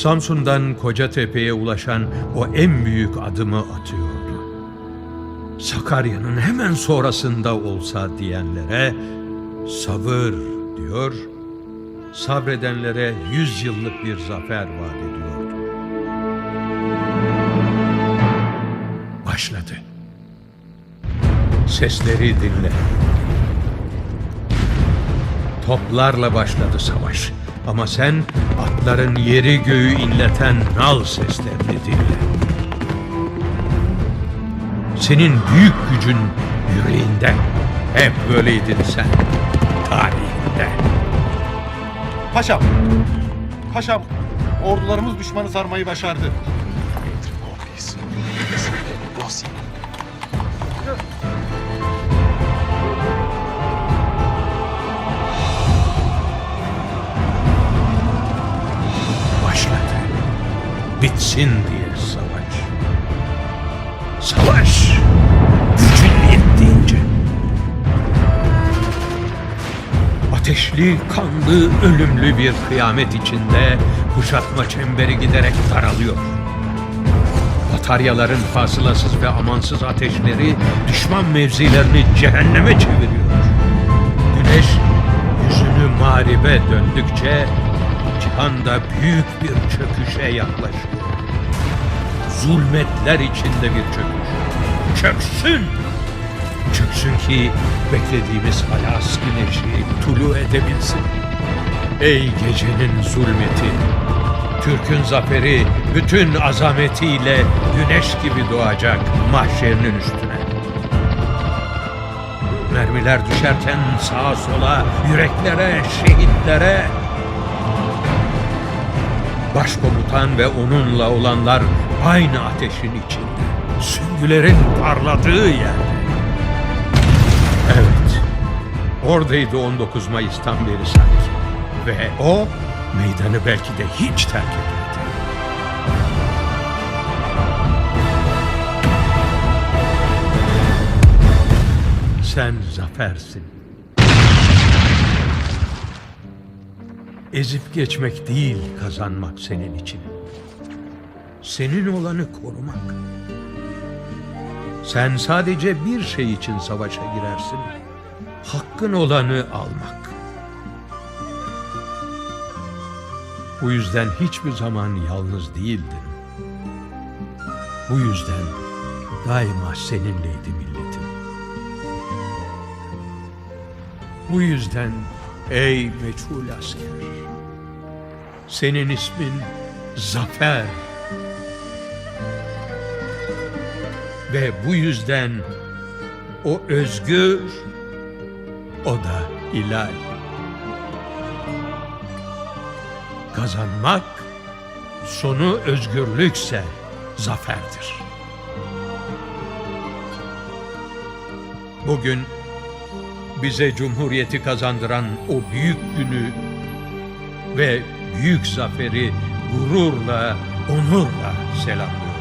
Samsun'dan Kocatepe'ye ulaşan o en büyük adımı atıyordu. Sakarya'nın hemen sonrasında olsa diyenlere sabır diyor, sabredenlere yüz yıllık bir zafer vaat ediyordu. Başladı. Sesleri dinle. Toplarla başladı savaş. Ama sen atların yeri göğü inleten nal seslerini dinle. Senin büyük gücün yüreğinde. Hep böyleydin sen. Tarihinde. Paşam. Paşam. Ordularımız düşmanı sarmayı başardı. Bitsin diye savaş. Savaş. Gücün yettiğince. Ateşli, kanlı, ölümlü bir kıyamet içinde kuşatma çemberi giderek daralıyor. Bataryaların fasılasız ve amansız ateşleri düşman mevzilerini cehenneme çeviriyor. Güneş yüzünü mağribe döndükçe cihanda büyük bir çöküşe yaklaşıyor. Zulmetler içinde bir çöküş. Çöksün! Çöksün ki beklediğimiz halas güneşi tulu edebilsin. Ey gecenin zulmeti! Türk'ün zaferi bütün azametiyle güneş gibi doğacak mahşerinin üstüne. Mermiler düşerken sağa sola, yüreklere, şehitlere, Başkomutan ve onunla olanlar aynı ateşin içinde. Süngülerin parladığı yerde. Evet. Oradaydı 19 Mayıs'tan beri sanki. Ve o meydanı belki de hiç terk etmedi. Sen zafersin. Ezip geçmek değil kazanmak senin için. Senin olanı korumak. Sen sadece bir şey için savaşa girersin. Hakkın olanı almak. Bu yüzden hiçbir zaman yalnız değildin. Bu yüzden daima seninleydi milletin. Bu yüzden ey meçhul asker, senin ismin Zafer. Ve bu yüzden o özgür, o da hilal. Kazanmak, sonu özgürlükse zaferdir. Bugün bize cumhuriyeti kazandıran o büyük günü ve büyük zaferi gururla, onurla selamlıyoruz.